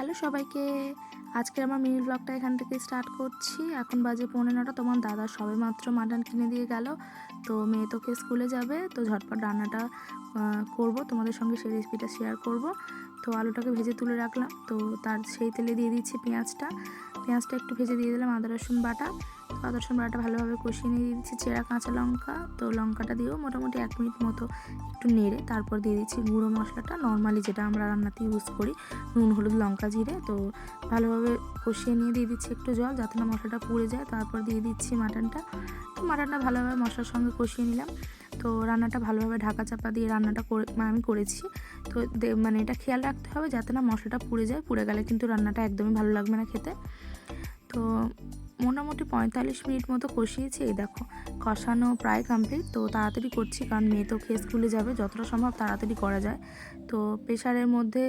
Hello সবাইকে। আজকে আমার মিনি ব্লগটা এখান থেকে স্টার্ট করছি। এখন বাজে পৌনে নটা, তোমার দাদা সবে মাত্র মাটন কিনে দিয়ে গেল। তো মেয়ে তোকে স্কুলে যাবে, তো ঝটপট রান্নাটা করব। তোমাদের সঙ্গে সেই রেসিপিটা শেয়ার করব। তো আলুটাকে ভেজে তুলে রাখলাম। তো তার সেই তেলে দিয়ে দিচ্ছি পেঁয়াজটা। পেঁয়াজটা একটু ভেজে দিয়ে দিলাম আদা, রসুন, বাটা। তো আদা, রসুন ভালোভাবে কষিয়ে নিয়ে দিচ্ছি চেরা, কাঁচা লঙ্কা। তো লঙ্কাটা দিয়েও মোটামুটি এক মিনিট মতো একটু নেড়ে তারপর দিয়ে দিচ্ছি গুঁড়ো মশলাটা। নর্মালি যেটা আমরা রান্নাতে ইউজ করি, নুন, হলুদ, লঙ্কা, জিরে। তো ভালোভাবে কষিয়ে নিয়ে দিয়ে দিচ্ছি একটু জল যাতে না মশলাটা পুড়ে যায়। তারপর দিয়ে দিচ্ছি মাটনটা। তো মাটনটা ভালোভাবে মশলার সঙ্গে কষিয়ে নিলাম। তো রান্নাটা ভালোভাবে ঢাকা চাপা দিয়ে রান্নাটা করে মানে আমি করেছি। তো মানে এটা খেয়াল রাখতে হবে যাতে না মশলাটা পুড়ে যায়। পুড়ে গেলে কিন্তু রান্নাটা একদমই ভালো লাগবে না খেতে। তো মোটামুটি পঁয়তাল্লিশ মিনিট মতো কষিয়েছি এই দেখো। কষানো প্রায় কমপ্লিট তো তাড়াতাড়ি করছি কারণ মেয়ে তো খেয়ে স্কুলে যাবে যতটা সম্ভব তাড়াতাড়ি করা যায়। তো প্রেশারের মধ্যে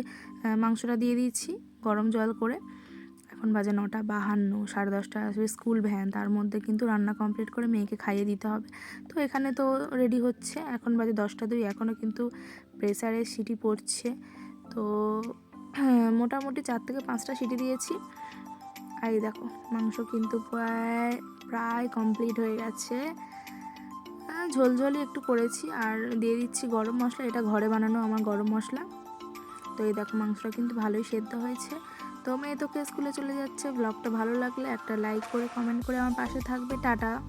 মাংসটা দিয়ে দিচ্ছি গরম জল করে। এখন বাজে নটা বাহান্ন সাড়ে দশটা আসবে স্কুল ভ্যান তার মধ্যে কিন্তু রান্না কমপ্লিট করে মেয়েকে খাইয়ে দিতে হবে। তো এখানে তো রেডি হচ্ছে এখন বাজে দশটা দুই এখনও কিন্তু প্রেসারে সিটি পড়ছে। তো হ্যাঁ, মোটামুটি চার থেকে পাঁচটা সিটি দিয়েছি। আর এই দেখো মাংস কিন্তু প্রায় প্রায় কমপ্লিট হয়ে গেছে। আহ, ঝোলঝোলই একটু করেছি আর দিয়ে দিচ্ছি গরম মশলা। এটা ঘরে বানানো আমার গরম মশলা। তো এই দেখো মাংসটা কিন্তু ভালোই সেদ্ধ হয়েছে। তো মেয়ে তোকে স্কুলে চলে যাচ্ছে। ব্লগটা ভালো লাগলে একটা লাইক করে কমেন্ট করে আমার পাশে থাকবে। টাটা।